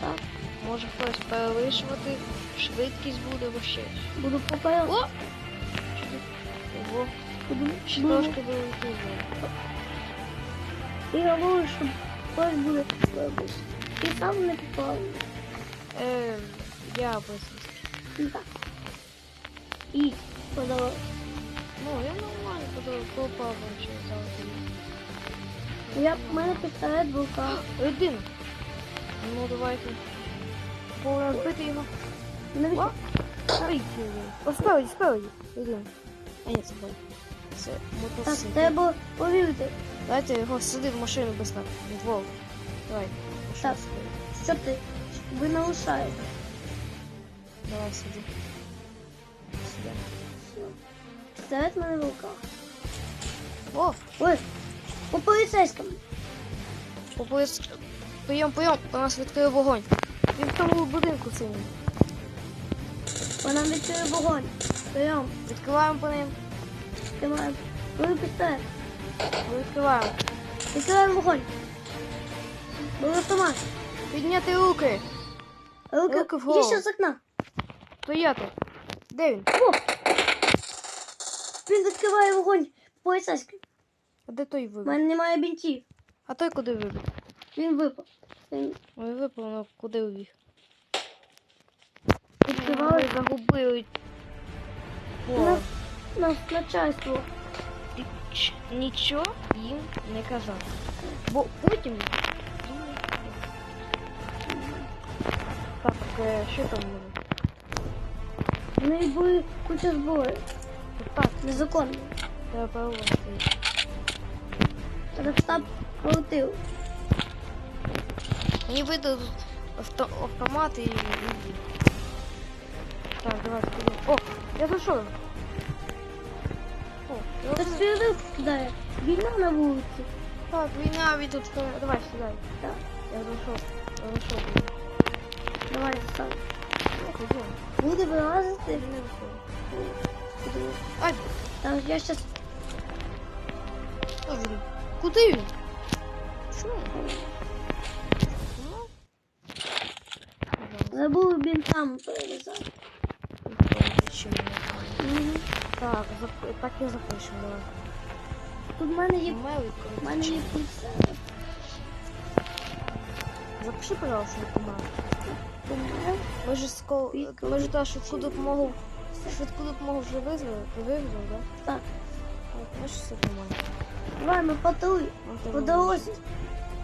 Так. Може хтось перевищувати, швидкість буде або ще. Буду попереду. О! Ого, Буду, трошки долетіло. І говорю, що хтось буде робити. Ти сам не попав. Е, я без. Ну так. І подала. Ну, я нормально подав, попав через завжди. Я в мене пістолет в руках. Ну давайте. Порозбити його. Навіщо? О, Спереді. О, спереді, спереді. Один. А ні, це бой. Це Так, мотоцикл. треба повірити. Давайте його сюди в машину без нас. Вдвох. Давай. Так. Що ти? Ви нарушаєте. Давай сюди. Сюди. Пістолет в мене в руках. О, Ой, по поліцейському. попоїзд. Прийом, прийом, у нас відкрив вогонь. Він в тому будинку синій. Вона відкриє вогонь. Прийом. Відкриваємо по ним. Тримаємо. Бери пістолет. Ми відкриваємо. Відкриваємо вогонь. Бери автомат. Підняти руки. Руки, Руки вгору. Є ще з окна. То я тут. Де він? О! Він відкриває вогонь по. А де той У вибіг? мене немає бінтів. А той куди вибіг? Він випав. Ой, випав, ну куди вибіг? відкриває Ой, загубили. Нас, нас начальство. нічого їм не казав. Бо потім. Так, е, що там може? В неї були куча зброї. Так, Незаконно. треба. Так штаб крутив. Мені видали тут авто, автомат і. і- Так, давай сюди. О, я зайшов. О, Хтось вже- сюди. Війна на вулиці. Так, війна від тут. Давай сюди. Так. Я зайшов. Я зайшов. Давай сам. Ну. Буде вилазити. Ай, Так, я щас що він? Куди він? Що? Забув. Чим. Так, так і запишемо, давай. Тут в мене є. В мене є піца. Запиши, пожалуйста. Помер. Ми ж ско... Ми ж та швидку допомогу. Швидку допомогу вже визвали. Ти визвав, да? Так. От, ми ж все нормально. Давай, ми патруй. От, ти По визвав. дорозі.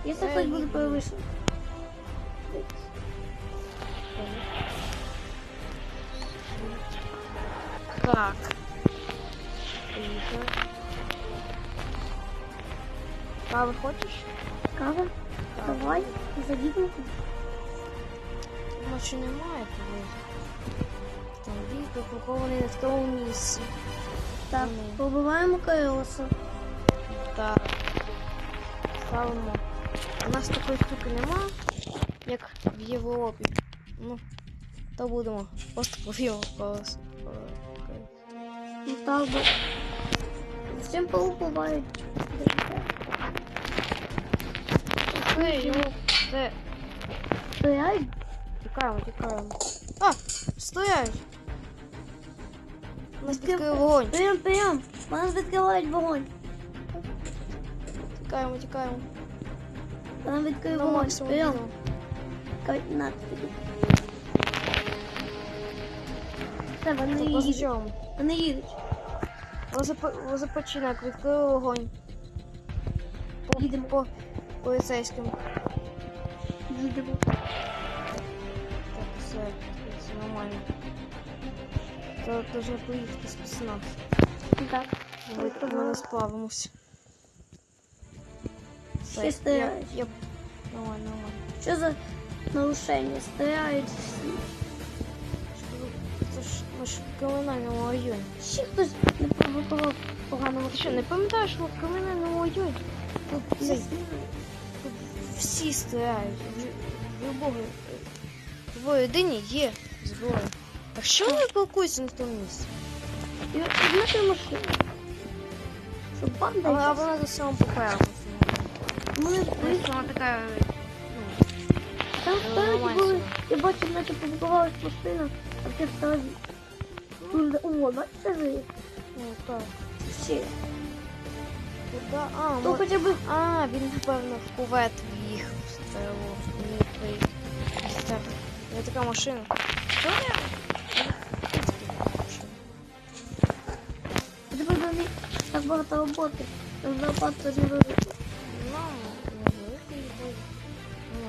Якщо Е, хтось буде ні. Так. Поїхали. Кави хочеш? Кава? Давай, задібнути. Ночі немає коли. Там вік похований не в тому місці. Так, Ні. побиваємо колеса. Так. Ставимо. У нас такої штуки нема, як в Європі. Ну, то будемо просто повімо колесо. Ну так би. Всім поубивають. Це його. Це. Стоять. Тікаємо, тікаємо. А! Стоять! У нас відкрив вогонь. Прийом, прийом. У нас відкривають вогонь. Тікаємо, тікаємо. У нас відкриє На вогонь. максимум. Прийом. біжимо. Кажуть, на тобі. Вони їдуть. Возопочинок, відкрив вогонь. По, Їдемо. по поліцейським. Їдемо. Так, все, все нормально. Це дуже поїхати спецназ. Так. Ми, ми не справимося. Все, я, стоять. я... Нормально, нормально. Що за нарушення? Стоять всі. Що Це кримінальному районі. Ще хтось не провокував поганого. Ти що, не пам'ятаєш, що в кримінальному районі? Тут, цей, тут всі стоять. В любого в єдині є зброя. Так що не в тому місці? І одна машина. Щоб банда Але якась. вона за самим попереду. Ми Ось Вона така, ну, Там спереді були, я бачив, наче побудувалась машина, а ти встав. Тут, о, бачите ви? Ну так. Ще. Куди? А, Ну ми... хоча б а, він, напевно, в кувет в'їхав. Це його не приїхав. Так, я така машина. Що я? тебе до них так багато роботи. Там зарплата не велика. Нам не великий буде.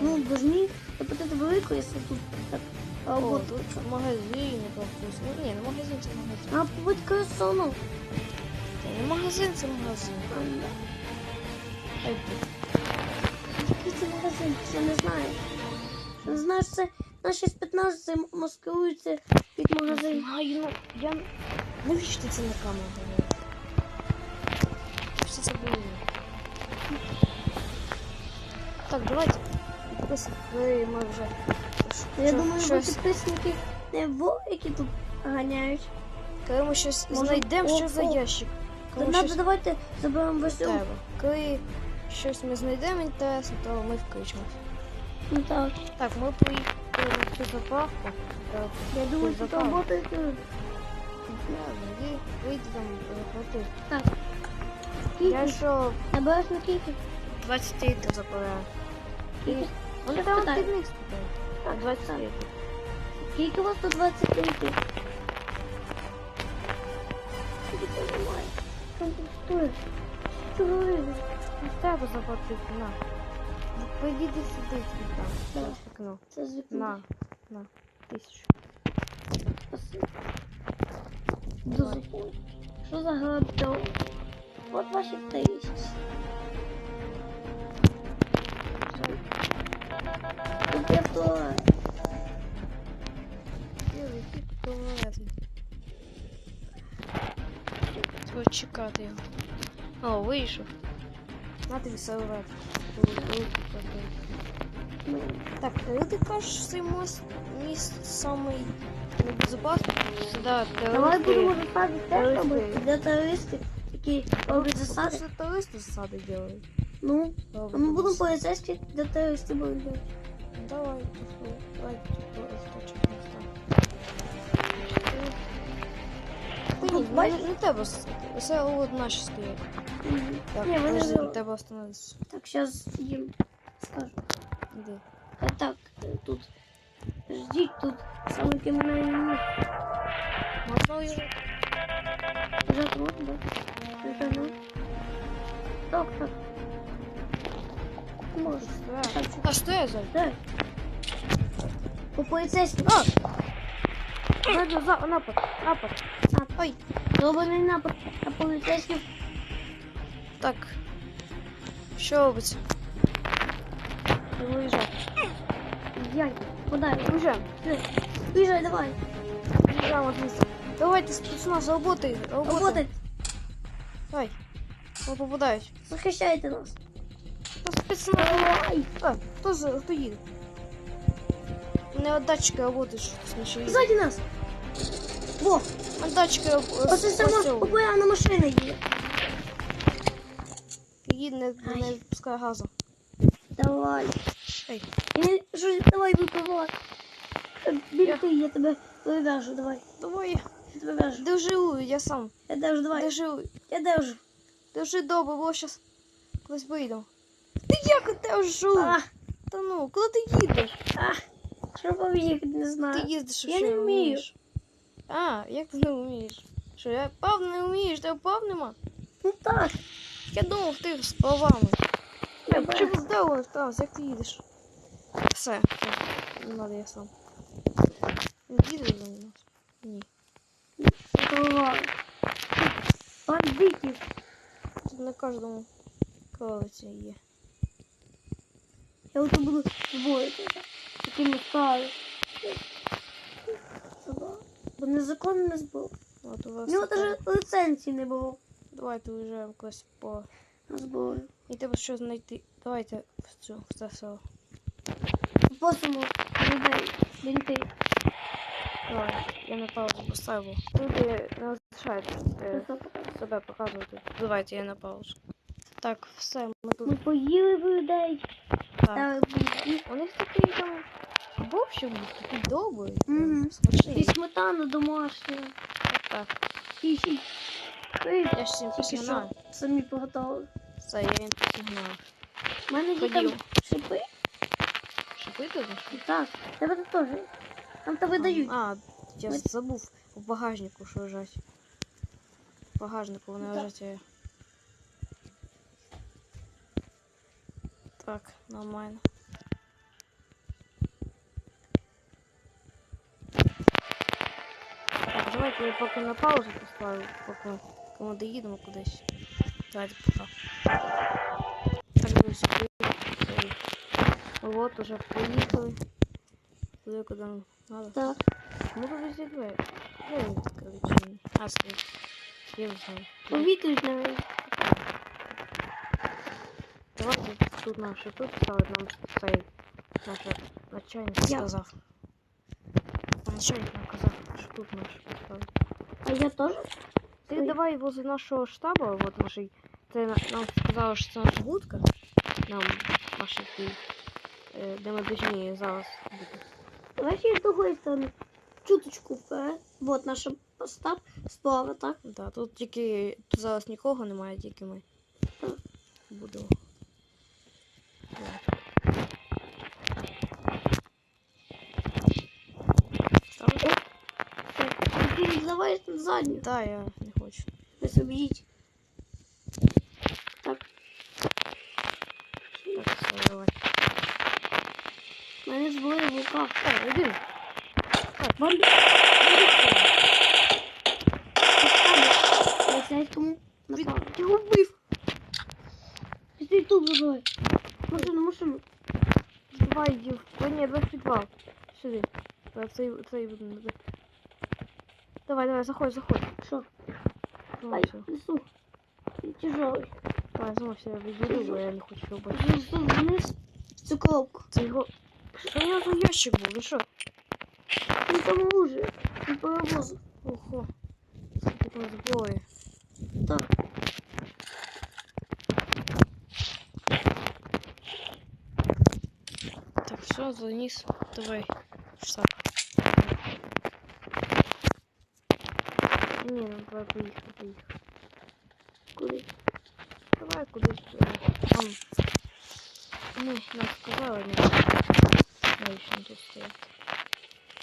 Ну, должні заплатити велику, якщо тут так О, робота. тут магазин пропустимо. Ні, не магазин, це магазин. А побудь красону. Це не магазин, це магазин. Який це магазин? Ти не знаєш. Не знаєш, це наші з 15 маскуються під магазин. Знаю, ну, я... Навіщо ти це на камеру говориш? Що це було? Так, давайте. Підписуйтесь, ми вже... Я думаю, що щось... підписники не во, які тут ганяють. Коли ми щось Може, знайдемо, о, що за о. ящик. Коли надо щось давайте заберемо весь треба. Коли щось ми знайдемо інтересне, то ми включимо. Ну так. Так, ми поїхали на цю заправку. Я думаю, що заправку. робота тут. Ладно, іди, вийди там, заплати. Так. Я Скільки? що, Набереш на скільки? 20 літрів заправляю. І... Вони там спитаю. під них спитають. Так, 20 так. літрів. Скільки у вас тут 20 літрів? Скільки це немає? Там коштує. Що говорили? Не треба заплатити, на. Ну, Поїди сюди, там. Давай. через вікно. Це з вікна. На, на, тисячу. Спасибо. Дуже. Що за грабдо? От ваші тисячі. Чекати його. О, вийшов. На тобі салвет. Ну, Так, коли ти кажеш, цей мост міст самий небезпечний, сюди Давай терористи. будемо засади теж Терористи. робити для терористів, які роблять засади. Це терористи засади делають. Ну, а Роблять ми будемо засади. поліцейські для терористів будемо робити. Давай, пішли. давай розточимо Та ні, не, Бачиш? не треба с- це от наші стоять. Мгм. Так, Ні, вони подожди, зробили. треба остановитися. Так, зараз їм скажу. Іди. А так, е, тут. Ждіть тут саме кримінальне місце. Можна уїжджати? Жати можна, так? Ну. Так, так. Можна. Так. А що я за? Так. По поліцейським. А! Ззаду, за, напад, напад. Ой, Зроблений напад на поліцейських. так. Що робиться? Виїжджай. Яй, подай. Виїжджаємо. Виїжджай, давай. Виїжджаємо з. Давайте, спецназ, за роботи, роботи. Работать. Давай. Не попадають. Захищайте нас. Та спецназ. Давай. А, хто, за, хто їде? Не от датчика работаешь. Ззаді нас. Во, Датчика оце сама популярна машина є. Їде не, не пускай газу. Давай. Ей. Не, що, давай випивай. Бігти, я тебе вивяжу, давай. Давай, Я тебе вяжу. держи, я сам. Я держу, давай. Держи, Я держу. держи добре, бо щас колись вийду. Ти як держу? А, Та ну, куди ти їдеш? а. Що побігти, не Ти знаю. їздиш, Я не вмію. А, як ти не вмієш? Що, я пав не вмієш, тебе пав нема? Ну так. Я думав, ти з Я чи здорово там, як ти їдеш? Все, не надо, я сам. Він їде за нас? Ні. Бандитів. Тут на кожному колиці є. Я ото буду збоїти. Такими стали. Бо незаконно не збив. От у У вас. нього така- навіть ліцензії не було Давайте уїжджаємо колись по. зброю. І треба що знайти. Давайте в цю в це село. Попросимо людей, бінти. Давай, я на паузу поставив. Люди не залишають е, себе показувати. Давайте я на паузу. Так, все, ми тут. Ми поїли людей. Ставив бійки. У них такий там бобщик був, такий добрий. Мгм. І Смачний. сметана домашня. Так, І ще я ж всім посігнав. самі приготували. Це я їм посігнав. У мене є там Ходів. шипи. Шипити будеш? Так, тебе тут теж. Там тебе дають. А, я Ми- забув у багажнику, що лежать. В багажнику вони Так. лежать. а- Так, нормально. давайте я поки на паузу поставлю, поки коли ми доїдемо кудись. Давайте пока. Так, друзі, приїхали. Вот уже приїхали. Туди, куди нам надо. Так. Ну, то везде двері. Двері відкрили. А, стоїть. Я вже знаю. Повітрюють навіть. Давайте тут наші тут ставить нам цей наш начальник Я. сказав. Начальник нам казав, що тут наш поставить. А я теж? Ти Ой. давай возле нашого штабу, вот нашей, на- нам сказала, це наша будка. Нам наші ті, е, де ми повинні зараз бути. Давай ще з другої сторони. Чуточку вперед. Вот наша постав справа, так? Да, тут тільки тут зараз нікого немає, тільки ми. Так. Будемо. задню. Да, я не хочу. Ось об'їдь. Так, Так, все, давай. в мене зброя в руках. О, один. Бомбі. Поліцейському направо. Ти його вбив. Ти тут забивай. Машину, машину. Давай, йди. в- О, ні, давай в підвал. Сюди. Давай, цей, цей будинок. Давай, давай, заходь, заходь. Що? Давай, Ай, все. несу. Ти тяжелий. Давай, знову себе відійду, бо я не хочу його бачити. Несу вниз в цю коробку. Це його... Що у нього за ящик був? Ви що? Він там оружие. Він перевозив. Ого. Скільки там зброї. Так. Так, все, заніс. Давай. в Штаб. Ні, ну давай поїхали, поїхали. Куди? Давай кудись. Там. Ну, нам сказали, не навіщо тут стояти.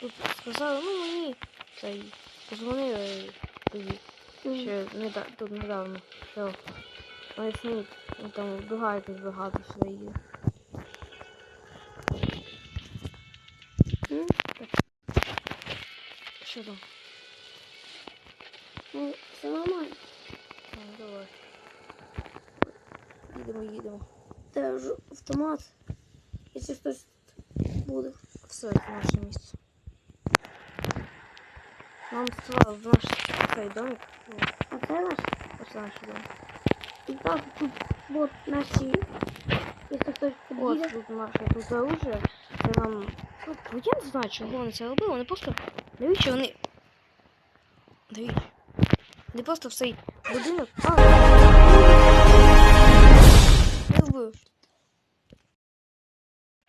Тут сказали, ну мені цей позвонили тоді. Ще неда... тут недавно. Що вони самі ну, там якась багато сюди Що там? Ну, все нормально. А, давай. Їдемо, їдемо. Це ж автомат. Якщо хтось буде. Все, це наше місце. Нам сказали в наш цей домик. А це наш? Ось наш домик. І так тут вот наші. Якщо хтось От підійде. тут наше тут оружие. Це нам. Ну, я не знаю, чого вони це робили. Вони просто. Навіщо вони. Навіщо? Вони просто в цей будинок. А! Я вбив.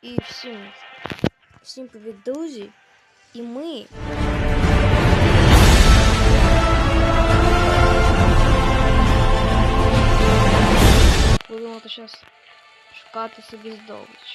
І всім. Всім привіт, друзі. І ми. Будемо зараз шукати собі здобич.